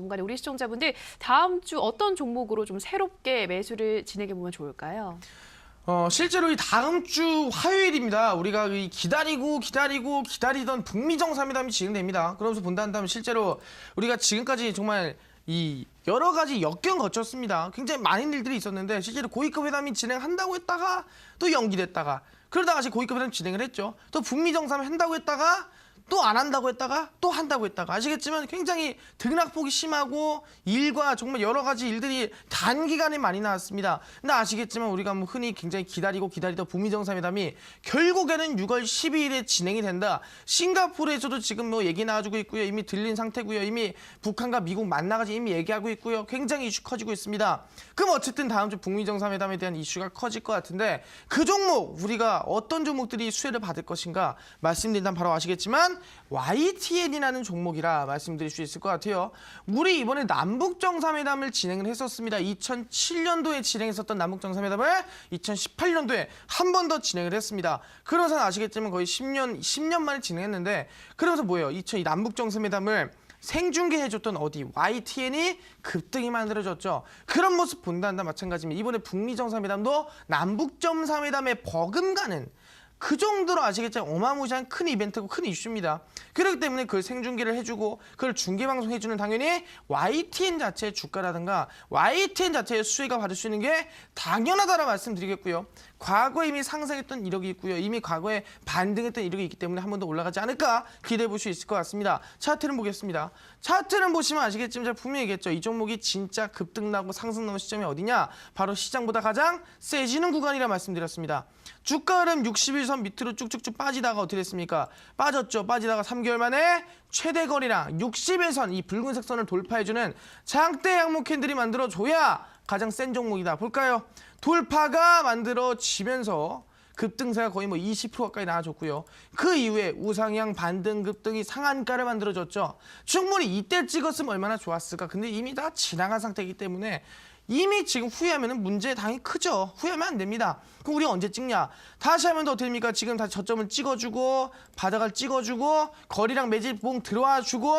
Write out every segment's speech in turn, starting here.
동간에 우리 시청자분들 다음 주 어떤 종목으로 좀 새롭게 매수를 진행해 보면 좋을까요? 어, 실제로 이 다음 주 화요일입니다. 우리가 이 기다리고 기다리고 기다리던 북미 정상회담이 진행됩니다. 그러면서 본다 한다면 실제로 우리가 지금까지 정말 이 여러 가지 역경 거쳤습니다. 굉장히 많은 일들이 있었는데 실제로 고위급 회담이 진행한다고 했다가 또 연기됐다가 그러다가 다시 고위급 회담 진행을 했죠. 또 북미 정상회 한다고 했다가 또 안 한다고 했다가 또 한다고 했다가 아시겠지만 굉장히 등락폭이 심하고 일과 정말 여러 가지 일들이 단기간에 많이 나왔습니다. 근데 아시겠지만 우리가 뭐 흔히 굉장히 기다리고 기다리던 북미 정상회담이 결국에는 6월 12일에 진행이 된다. 싱가포르에서도 지금 뭐 얘기 나와주고 있고요. 이미 들린 상태고요. 이미 북한과 미국 만나가지고 이미 얘기하고 있고요. 굉장히 이슈 커지고 있습니다. 그럼 어쨌든 다음 주 북미 정상회담에 대한 이슈가 커질 것 같은데 그 종목 우리가 어떤 종목들이 수혜를 받을 것인가 말씀드린다면 바로 아시겠지만 YTN이라는 종목이라 말씀드릴 수 있을 것 같아요. 우리 이번에 남북 정상회담을 진행을 했었습니다. 2007년도에 진행했었던 남북 정상회담을 2018년도에 한 번 더 진행을 했습니다. 그러면서 아시겠지만 거의 10년 10년 만에 진행했는데 그러면서 뭐예요? 2000 남북 정상회담을 생중계해줬던 어디 YTN이 급등이 만들어졌죠. 그런 모습 본다는 마찬가지입니다. 이번에 북미 정상회담도 남북 정상회담에 버금가는 그 정도로 아시겠지만 어마무시한 큰 이벤트고 큰 이슈입니다. 그렇기 때문에 그걸 생중계를 해주고 그걸 중계방송 해주는 당연히 YTN 자체의 주가라든가 YTN 자체의 수혜가 받을 수 있는 게 당연하다라 말씀드리겠고요. 과거에 이미 상승했던 이력이 있고요. 이미 과거에 반등했던 이력이 있기 때문에 한 번 더 올라가지 않을까 기대해 볼 수 있을 것 같습니다. 차트를 보겠습니다. 차트를 보시면 아시겠지만 제가 분명히 얘기했죠. 이 종목이 진짜 급등 나고 상승 나온 시점이 어디냐? 바로 시장보다 가장 세지는 구간이라 말씀드렸습니다. 주가 흐름 61선 밑으로 쭉쭉쭉 빠지다가 어떻게 됐습니까? 빠졌죠. 빠지다가 3개월 만에 최대 거리랑 61선 이 붉은색 선을 돌파해주는 장대 양목 캔들이 만들어줘야 가장 센 종목이다. 볼까요? 돌파가 만들어지면서 급등세가 거의 뭐 20% 가까이 나와줬고요. 그 이후에 우상향 반등 급등이 상한가를 만들어줬죠. 충분히 이때 찍었으면 얼마나 좋았을까. 근데 이미 다 지나간 상태이기 때문에 이미 지금 후회하면 문제 당연히 크죠. 후회하면 안 됩니다. 그럼 우리 언제 찍냐? 다시 하면 더 됩니까? 지금 다시 저점을 찍어주고 바닥을 찍어주고 거리랑 매집봉 들어와주고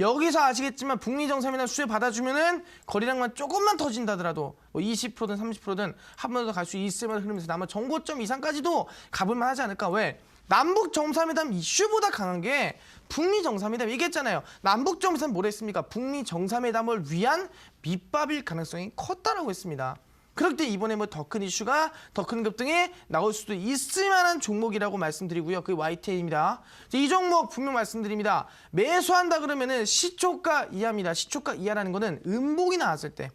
여기서 아시겠지만 북미 정상회담 수혜 받아주면은 거리랑만 조금만 터진다더라도 뭐 20%든 30%든 한 번 더 갈 수 있을 만한 흐름에서 아마 정고점 이상까지도 가볼만 하지 않을까? 왜? 남북 정상회담 이슈보다 강한 게 북미 정상회담 얘기했잖아요. 남북 정상회담 뭐라 했습니까? 북미 정상회담을 위한 밑밥일 가능성이 컸다라고 했습니다. 그렇기 때문에 이번에 뭐 더 큰 이슈가 더 큰 급등이 나올 수도 있을 만한 종목이라고 말씀드리고요. 그 YTN입니다. 이 종목 분명 말씀드립니다. 매수한다 그러면은 시초가 이하입니다. 시초가 이하라는 거는 음봉이 나왔을 때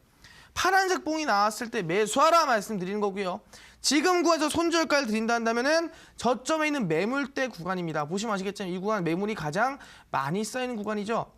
파란색 봉이 나왔을 때 매수하라 말씀드리는 거고요. 지금 구간에서 손절가를 드린다 한다면은 저점에 있는 매물대 구간입니다. 보시면 아시겠지만 이 구간 매물이 가장 많이 쌓이는 구간이죠.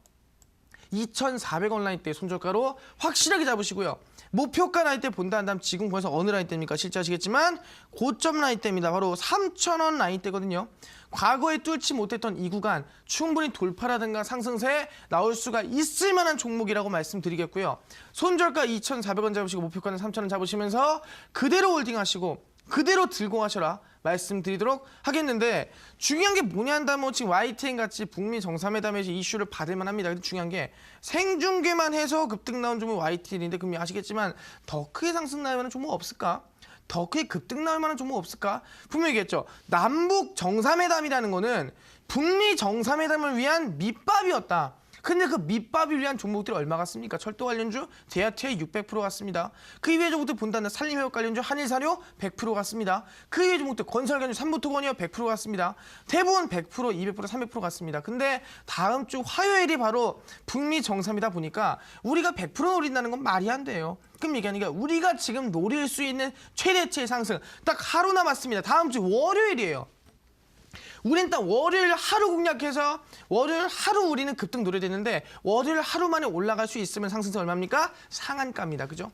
2,400원 라인 때 손절가로 확실하게 잡으시고요. 목표가 라인 때 본다 한다면 지금 구간에서 어느 라인 때입니까? 실제 아시겠지만 고점 라인 때입니다. 바로 3,000원 라인 때거든요. 과거에 뚫지 못했던 이 구간 충분히 돌파라든가 상승세 나올 수가 있을 만한 종목이라고 말씀드리겠고요. 손절가 2,400원 잡으시고 목표가는 3,000원 잡으시면서 그대로 홀딩하시고 그대로 들고 가셔라 말씀드리도록 하겠는데 중요한 게 뭐냐 한다면 지금 YTN 같이 북미 정상회담에서 이슈를 받을 만합니다. 근데 중요한 게 생중계만 해서 급등 나온 종목 YTN인데 그럼 아시겠지만 더 크게 상승 나올 만한 종목 없을까? 더 크게 급등 나올 만한 종목 없을까? 분명히 얘기했죠. 남북 정상회담이라는 거는 북미 정상회담을 위한 밑밥이었다. 근데 그 밑밥을 위한 종목들이 얼마 갔습니까? 철도 관련주 제아트에 600% 갔습니다. 그 이외의 종목들 본다면 산림회복 관련주 한일사료 100% 갔습니다. 그 이외의 종목들 건설 관련주 삼부토건이요 100% 갔습니다. 대부분 100%, 200%, 300% 갔습니다. 근데 다음 주 화요일이 바로 북미 정상이다 보니까 우리가 100% 노린다는 건 말이 안 돼요. 그럼 얘기하니까 우리가 지금 노릴 수 있는 최대치의 상승 딱 하루 남았습니다. 다음 주 월요일이에요. 우리는 딱 월요일 하루 공략해서 월요일 하루 우리는 급등 노려되는데 월요일 하루 만에 올라갈 수 있으면 상승세 얼마입니까? 상한가입니다. 그죠?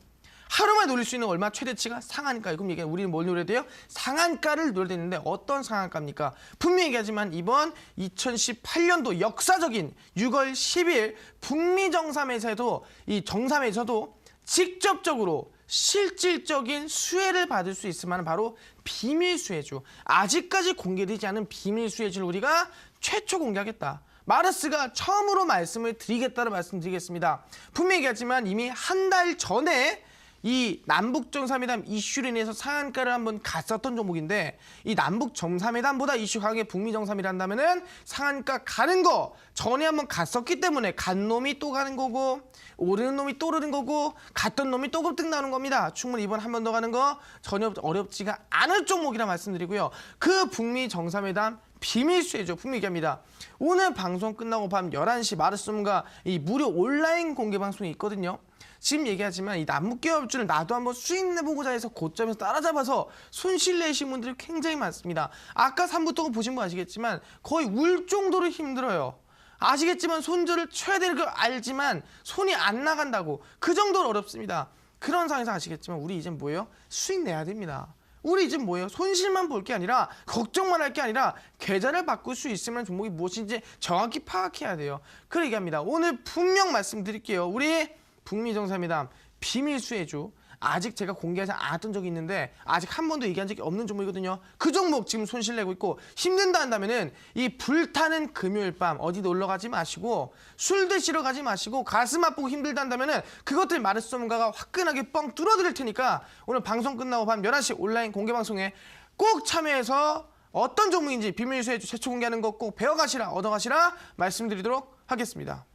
하루만 노릴 수 있는 얼마 최대치가 상한가. 그럼 이게 우리는 뭘 노려야 돼요? 상한가를 노려야 되는데 어떤 상한가입니까? 분명히 얘기하지만 이번 2018년도 역사적인 6월 10일 북미 정상회에서도 이 정상회에서도 직접적으로 실질적인 수혜를 받을 수 만한 바로 비밀 수혜주. 아직까지 공개되지 않은 비밀 수혜주를 우리가 최초 공개하겠다. 마르스가 처음으로 말씀을 드리겠다는 말씀드리겠습니다. 분명히 얘기했지만 이미 한 달 전에 이 남북 정상회담 이슈로 인해서 상한가를 한번 갔었던 종목인데 이 남북 정상회담보다 이슈 강하게 북미 정상회담 한다면은 상한가 가는 거 전에 한번 갔었기 때문에 간 놈이 또 가는 거고 오르는 놈이 또 오르는 거고 갔던 놈이 또 급등 나오는 겁니다. 충분히 이번 한 번 더 가는 거 전혀 어렵지가 않을 종목이라 말씀드리고요. 그 북미 정상회담 비밀 수혜죠. 분명히 얘기합니다. 오늘 방송 끝나고 밤 11시 마르스홈과 이 무료 온라인 공개 방송이 있거든요. 지금 얘기하지만 이 남북기업주를 나도 한번 수익 내보고자 해서 고점에서 따라잡아서 손실 내신 분들이 굉장히 많습니다. 아까 3부터 보신 분 아시겠지만 거의 울 정도로 힘들어요. 아시겠지만 손절을 되는 걸 알지만 손이 안 나간다고 그 정도로 어렵습니다. 그런 상황에서 아시겠지만 우리 이제 뭐예요? 수익 내야 됩니다. 우리 이제 뭐예요? 손실만 볼 게 아니라 걱정만 할 게 아니라 계좌를 바꿀 수 있으면 종목이 무엇인지 정확히 파악해야 돼요. 그 얘기합니다. 오늘 분명 말씀드릴게요. 우리 북미 정상회담 비밀 수혜주 아직 제가 공개하지 않았던 적이 있는데 아직 한 번도 얘기한 적이 없는 종목이거든요. 그 종목 지금 손실 내고 있고 힘든다 한다면은 이 불타는 금요일 밤 어디 놀러 가지 마시고 술 드시러 가지 마시고 가슴 아프고 힘들다 한다면은 그것들 마르소문가가 화끈하게 뻥 뚫어드릴 테니까 오늘 방송 끝나고 밤 11시 온라인 공개 방송에 꼭 참여해서 어떤 종목인지 비밀 수혜주 최초 공개하는 거 꼭 배워가시라 얻어가시라 말씀드리도록 하겠습니다.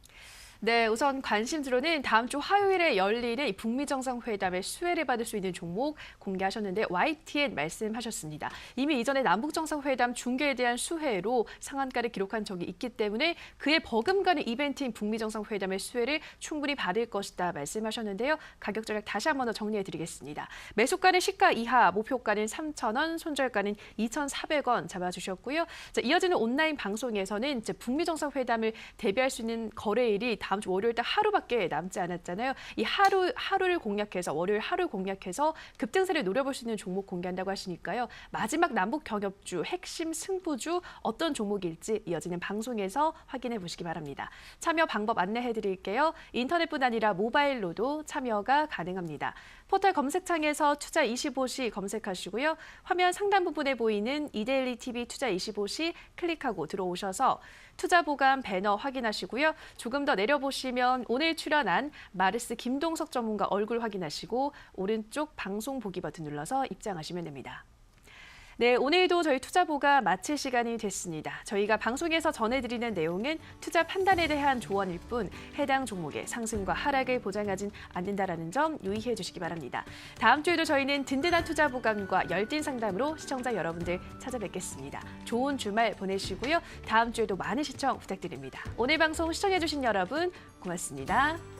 네, 우선 관심주로는 다음 주 화요일에 열리는 이 북미 정상회담의 수혜를 받을 수 있는 종목 공개하셨는데 YTN 말씀하셨습니다. 이미 이전에 남북 정상회담 중계에 대한 수혜로 상한가를 기록한 적이 있기 때문에 그에 버금가는 이벤트인 북미 정상회담의 수혜를 충분히 받을 것이다 말씀하셨는데요. 가격 전략 다시 한 번 더 정리해 드리겠습니다. 매수가는 시가 이하, 목표가는 3,000원, 손절가는 2,400원 잡아 주셨고요. 자, 이어지는 온라인 방송에서는 북미 정상회담을 대비할 수 있는 거래일이 다음 주 월요일 때 하루밖에 남지 않았잖아요. 이 하루 하루를 공략해서 월요일 하루 공략해서 급등세를 노려볼 수 있는 종목 공개한다고 하시니까요. 마지막 남북 경협주 핵심 승부주 어떤 종목일지 이어지는 방송에서 확인해 보시기 바랍니다. 참여 방법 안내해 드릴게요. 인터넷뿐 아니라 모바일로도 참여가 가능합니다. 포털 검색창에서 투자 25시 검색하시고요. 화면 상단 부분에 보이는 이데일리 TV 투자 25시 클릭하고 들어오셔서 투자 보관 배너 확인하시고요. 조금 더 내려보시면 오늘 출연한 마르스 김동석 전문가 얼굴 확인하시고 오른쪽 방송 보기 버튼 눌러서 입장하시면 됩니다. 네, 오늘도 저희 투자보가 마칠 시간이 됐습니다. 저희가 방송에서 전해드리는 내용은 투자 판단에 대한 조언일 뿐 해당 종목의 상승과 하락을 보장하진 않는다라는 점 유의해 주시기 바랍니다. 다음 주에도 저희는 든든한 투자 보감과 열띤 상담으로 시청자 여러분들 찾아뵙겠습니다. 좋은 주말 보내시고요. 다음 주에도 많은 시청 부탁드립니다. 오늘 방송 시청해 주신 여러분 고맙습니다.